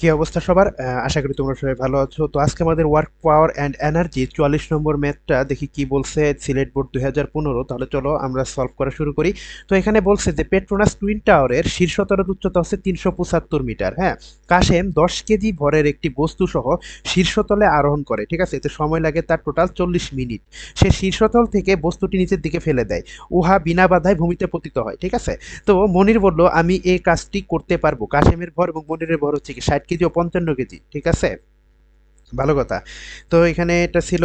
কি অবস্থা সবার? আশা করি তোমরা সবাই ভালো আছো। তো আজকে আমাদের ওয়ার্ক পাওয়ার অ্যান্ড এনার্জি চুয়াল্লিশ নম্বর ম্যাথটা দেখি কি বলছে সিলেট বোর্ড দুই হাজার পনেরো। তাহলে চলো আমরা সলভ করা শুরু করি। তো এখানে বলছে যে পেট্রোনাস টুইন টাওয়ারের শীর্ষতলের উচ্চতা হচ্ছে তিনশো পঁচাত্তর মিটার হ্যাঁ? কাশেম দশ কেজি ভরের একটি বস্তু সহ শীর্ষতলে আরোহণ করে, ঠিক আছে? এতে সময় লাগে তার টোটাল চল্লিশ মিনিট। সে শীর্ষতল থেকে বস্তুটি নিচের দিকে ফেলে দেয়। উহা বিনা বাধায় ভূমিতে পতিত হয়, ঠিক আছে? তো মনির বলল, আমি এই কাজটি করতে পারব। কাশেমের ভর এবং মনিরের ভর হচ্ছে কি ষাট কেজি ও পঞ্চান্ন কেজি, ঠিক আছে? ভালো কথা। তো এখানে এটা ছিল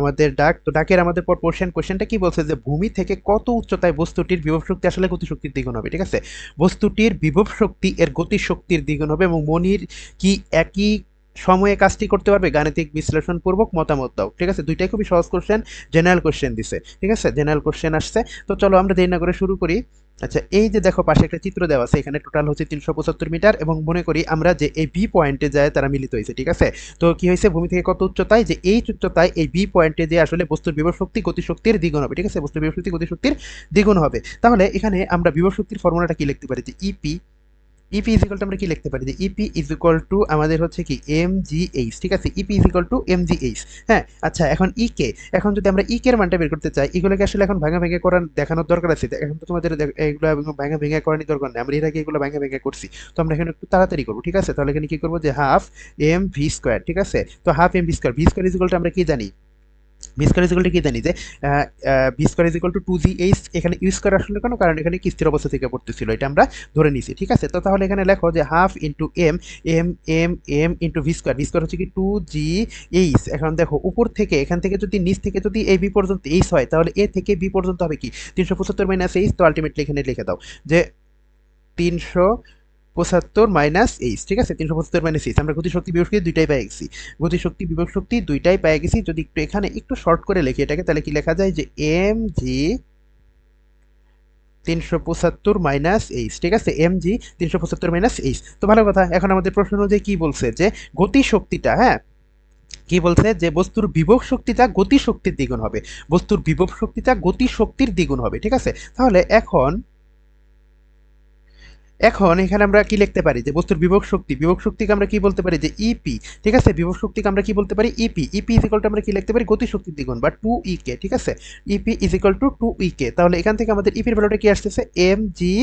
আমাদের ডাক। তো ডাকের আমাদের পর কোশ্চেন কোশ্চেনটা কি বলছে যে, ভূমি থেকে কত উচ্চতায় বস্তুটির বিভব শক্তি আসলে গতিশক্তির দ্বিগুণ হবে, ঠিক আছে? বস্তুটির বিভব শক্তি এর গতিশক্তির দ্বিগুণ হবে এবং মনির কি একই সময়ে কাজটি করতে পারবে? গাণিতিক বিশ্লেষণপূর্বক মতামত দাও, ঠিক আছে? দুইটাই খুবই সহজ কোশ্চেন জেনারেল কোশ্চেন দিছে, ঠিক আছে? জেনারেল কোশ্চেন আসছে। তো চলো আমরা দেরি না করে শুরু করি। আচ্ছা এই যে দেখো, পাশে একটা চিত্র দেওয়া আছে, এখানে টোটাল হচ্ছে তিনশো পঁচাত্তর মিটার এবং মনে করি আমরা যে এই বি পয়েন্টে যায় তারা মিলিত হয়েছে, ঠিক আছে? তো কি হয়েছে? ভূমি থেকে কত উচ্চতায়? যে এই উচ্চতায় এই বি পয়েন্টে যে আসলে বস্তুর বিভব শক্তি, গতিশক্তির দ্বিগুণ হবে, ঠিক আছে? বস্তুর বিভব শক্তি, গতিশক্তির দ্বিগুণ হবে। তাহলে এখানে আমরা বিভব শক্তির ফর্মুলাটা কি লিখতে পারি? যে ইপি ইপি ইজ টু আমরা কি লিখতে পারি? যে ইপি ইজ টু আমাদের হচ্ছে কি এম জি এইচ ঠিক আছে? EP is to M G H হ্যাঁ? আচ্ছা এখন ই কে এখন যদি আমরা ই এর মানটা বের করতে চাই, এগুলোকে আসলে এখন ভাঙা ভেঙে করার দেখানোর দরকার আছে। এখন তো তোমাদের এগুলো ভাঙা ভেঙে করার দরকার নেই। আমরা এর আগে এগুলো ভাঙা ভেঙে করছি। তো আমরা এখানে একটু তাড়াতাড়ি করব, ঠিক আছে? তাহলে এখানে কি করব? যে হাফ এম ভি স্কোয়ার ঠিক আছে? তো half M V square V square is to আমরা কি জানি? V square is equal to কি জানি যে V square is equal to two G H এখানে ইউজ করা আসলে কেন? কারণ এখানে কি স্থির অবস্থা থেকে পড়তেছিল, এটা আমরা ধরে নিছি ঠিক আছে? তো তাহলে এখানে লেখো যে half into M M M M into V square V square হচ্ছে কি টু জি এইচ এখন দেখো, উপর থেকে, এখান থেকে যদি নিচ থেকে যদি এ বি পর্যন্ত এইচ হয়, তাহলে এ থেকে বি পর্যন্ত হবে কি? তিনশো পঁচাত্তর মাইনাস এইচ তো আলটিমেটলি এখানে লিখে দাও যে তিনশো পঁচাত্তর মাইনাস এইচ ঠিক আছে? তিনশো পঁচাত্তর মাইনাস এইচ আমরা গতিশক্তি বিভব শক্তি দুইটাই পেয়ে গেছি গতিশক্তি বিভব শক্তি দুইটাই পেয়ে গেছি যদি একটু এখানে একটু শর্ট করে লিখি এটাকে, তাহলে কি লেখা যায়? যে এম জি তিনশো পঁচাত্তর মাইনাস এইচ ঠিক আছে? এম জি তিনশো পঁচাত্তর মাইনাস এইচ তো ভালো কথা, এখন আমাদের প্রশ্ন অনুযায়ী কি বলছে? যে গতিশক্তিটা হ্যাঁ? কি বলছে? যে বস্তুর বিভব শক্তিটা গতি শক্তির দ্বিগুণ হবে। বস্তুর বিভব শক্তিটা গতি শক্তির দ্বিগুণ হবে, ঠিক আছে? তাহলে এখন এখন এখানে আমরা কি লিখতে পারি? যে বস্তুর বিভব শক্তি। বিভব শক্তিকে আমরা কি বলতে পারি? যে ইপি ঠিক আছে? বিভব শক্তিকে আমরা কি বলতে পারি? EP EP is equal to আমরা কি লিখতে পারি? গতি শক্তির দ্বিগুণ বা টু ই কে ঠিক আছে? EP is equal to two E K তাহলে এখান থেকে আমাদের ইপির ভ্যালুটা কি আসতেছে? এম জি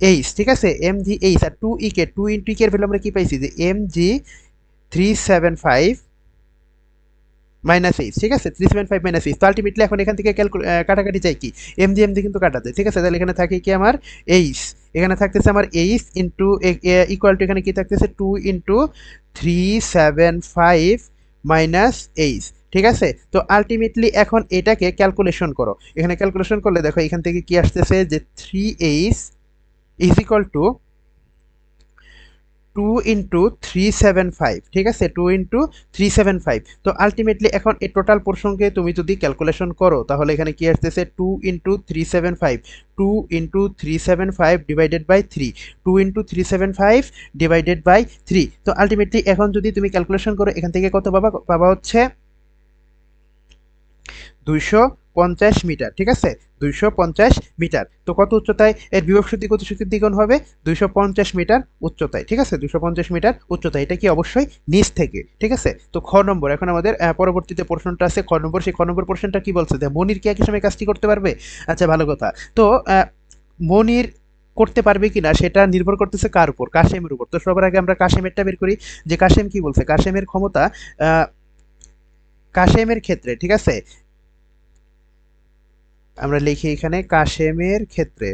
এইচ ঠিক আছে? এম জি এইচ আর two E K two into K এর ভ্যালু আমরা কি পাইছি? যে M G three seven five minus H ঠিক আছে? Three seven five minus H তো আলটিমেটলি এখন এখান থেকে ক্যালকুল কাটাকাটি চাই কি? এম জি এম জি কিন্তু কাটাতে, ঠিক আছে? তাহলে এখানে থাকে কি আমার এইচ এখানে থাকতেছে আমার এইচ ইন্টু ইকুয়াল টু এখানে কি থাকতেছে? Two into three seven five minus H ঠিক আছে? তো আলটিমেটলি এখন এটাকে ক্যালকুলেশন করো। এখানে ক্যালকুলেশন করলে দেখো এখান থেকে কি আসতেছে? যে three H is equal to two into three seven five ঠিক আছে? Two into three seven five তো আলটিমেটলি এখন এই টোটাল প্রসঙ্গে তুমি যদি ক্যালকুলেশন করো, তাহলে এখানে কি আসতেছে? Two into three seven five two into three seven five divided by three two into three seven five divided by three তো আলটিমেটলি এখন যদি তুমি ক্যালকুলেশন করো, এখান থেকে কত পাবা? পাবা হচ্ছে দুইশো পঞ্চাশ মিটার, ঠিক আছে? দুইশো পঞ্চাশ মিটার। তো কত উচ্চতায়? এর বিভব শক্তি গতিশক্তির দ্বিগুণ হবে দুইশো পঞ্চাশ মিটার উচ্চতায়, ঠিক আছে? দুইশো পঞ্চাশ মিটার উচ্চতায়। এটা কি অবশ্যই? নিচ থেকে, ঠিক আছে? তো খ নম্বর, এখন আমাদের পরবর্তীতে প্রশ্নটা আছে খ নম্বর। সেই খ নম্বর প্রশ্নটা কি বলছে? যে মনির কি একই সময় কাজটি করতে পারবে? আচ্ছা ভালো কথা। তো মনির করতে পারবে কিনা সেটা নির্ভর করতেছে কার উপর? কাশেমের উপর। তো সবার আগে আমরা কাশেমেরটা বের করি। যে কাশেম কি বলছে? কাশেমের ক্ষমতা কাশেমের ক্ষেত্রে, ঠিক আছে? আমরা লিখি এখানে কাশেমের ক্ষেত্রে।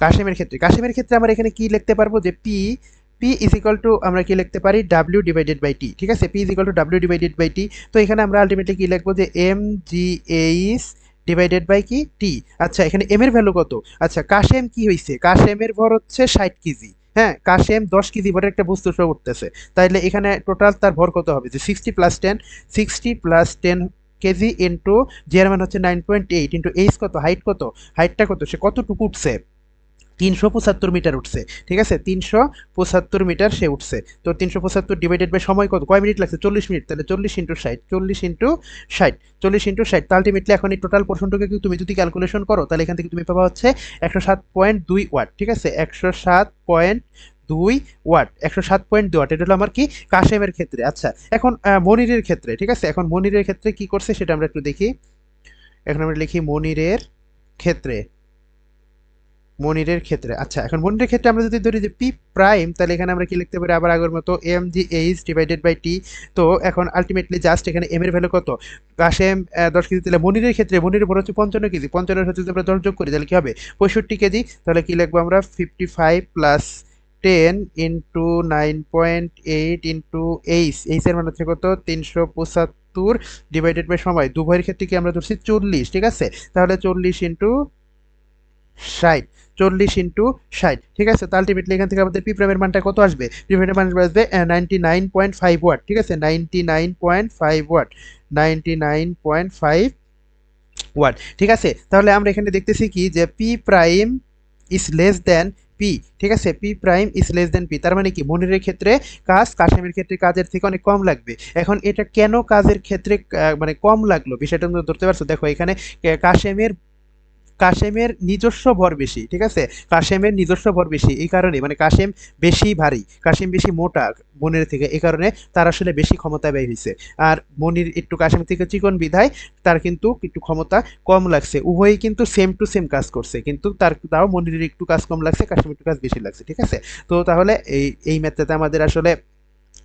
কাশেমের ক্ষেত্রে। কাশেমের ক্ষেত্রে আমরা এখানে কি লিখতে পারব? যে P P is equal to আমরা কি লিখতে পারি? ডাব্লিউ ডিভাইডেড বাই টি ঠিক আছে? P is equal to W divided by T তো এখানে আমরা আলটিমেটলি কি লিখব? যে M G H divided by কি? টি আচ্ছা এখানে এম এর ভ্যালু কত? আচ্ছা কাশেম কি হয়েছে কাশেমের ভর হচ্ছে ষাট কেজি। হ্যাঁ কাশেম দশ কেজি ভরের একটা বস্তু শো উঠতেছে তাইলে এখানে টোটাল তার ভর কত হবে? যে sixty plus ten sixty plus ten KG into জিয়ার মান হচ্ছে nine point eight into H কত? হাইট কত? হাইটটা কত? সে কতটুকু উঠছে? তিনশো পঁচাত্তর মিটার উঠছে, ঠিক আছে? তিনশো পঁচাত্তর মিটার সে উঠছে। তো তিনশো পঁচাত্তর ডিভাইডেড বাই সময় কত? কয় মিনিট লাগছে? চল্লিশ মিনিট। তাহলে চল্লিশ ইন্টু ষাট, চল্লিশ ইন্টু ষাট, চল্লিশ ইন্টু ষাট। তো আলটিমেটলি এখন এই টোটাল পোর্শনটাকে তুমি যদি ক্যালকুলেশন করো, তাহলে এখান থেকে তুমি পাবা হচ্ছে একশো সাত পয়েন্ট দুই ওয়াট, ঠিক আছে? একশো সাত পয়েন্ট দুই ওয়াট, একশো সাত পয়েন্ট দুই ওয়াট। এটা হলো আমার কি? কাশেমের ক্ষেত্রে। আচ্ছা এখন মনিরের ক্ষেত্রে, ঠিক আছে? এখন মনিরের ক্ষেত্রে কি করছে? সেটা আমরা একটু দেখি। এখন আমরা লিখি মনিরের ক্ষেত্রে। মনিরের ক্ষেত্রে। আচ্ছা এখন মনিরের ক্ষেত্রে আমরা যদি ধরি যে পি প্রাইম তাহলে এখানে আমরা কি লিখতে পারি? আবার আগের মতো M G H divided by T তো এখন আলটিমেটলি জাস্ট এখানে এম এর ভ্যালু কত? কাশেম দশ কেজি। তাহলে মনিরের ক্ষেত্রে, মনিরের বড় হচ্ছে পঞ্চান্ন কেজি। পঞ্চান্ন হচ্ছে যদি আমরা দশ যোগ করি, তাহলে কী হবে? পঁয়ষট্টি কেজি। তাহলে কী লিখব আমরা? Fifty five plus ten into nine point eight into H এইচের মানে হচ্ছে কত? তিনশো পঁচাত্তর ডিভাইডেড বাই সময়। দুভয়ের ক্ষেত্রে কি আমরা ধরছি? চল্লিশ। ঠিক আছে? তাহলে চল্লিশ ইন্টু ষাট, চল্লিশ ইন্টু ষাট। ঠিক আছে? তো আলটিমেটলি এখান থেকে আমাদের পি প্রাইমের মানটা কত আসবে? পি প্রাইমের মান আসবে ninety nine point five watt ঠিক আছে? Ninety nine point five watt ninety nine point five watt ঠিক আছে? তাহলে আমরা এখানে দেখতেছি কি? যে P prime is less than P ঠিক আছে? P prime is less than P তার মানে কি? মনিরের ক্ষেত্রে কাজ, কাশেমের ক্ষেত্রে কাজের থেকে অনেক কম লাগবে। এখন এটা কেন কাজের ক্ষেত্রে মানে কম লাগল? বিষয়টা তোমরা ধরতে পারছ? দেখো, এখানে কাশেমের কাশেমের নিজস্ব ভর বেশি, ঠিক আছে? কাশেমের নিজস্ব ভর বেশি, এই কারণে মানে কাশেম বেশি ভারী, কাশেম বেশি মোটা মনির থেকে, এই কারণে তার আসলে বেশি ক্ষমতা ব্যয় হয়েছে। আর মনির একটু কাশেম থেকে চিকন বিধায়, তার কিন্তু একটু ক্ষমতা কম লাগছে। উভয়ই কিন্তু সেম টু সেম কাজ করছে, কিন্তু তার তাও মনিরের একটু কাজ কম লাগছে, কাশেমের একটু কাজ বেশি লাগছে, ঠিক আছে? তো তাহলে এই এই ম্যাথটাতে আমাদের আসলে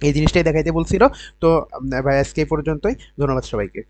এই জিনিসটাই দেখাইতে বলছিল। তো ভাই, আজকে পর্যন্তই। ধন্যবাদ সবাইকে।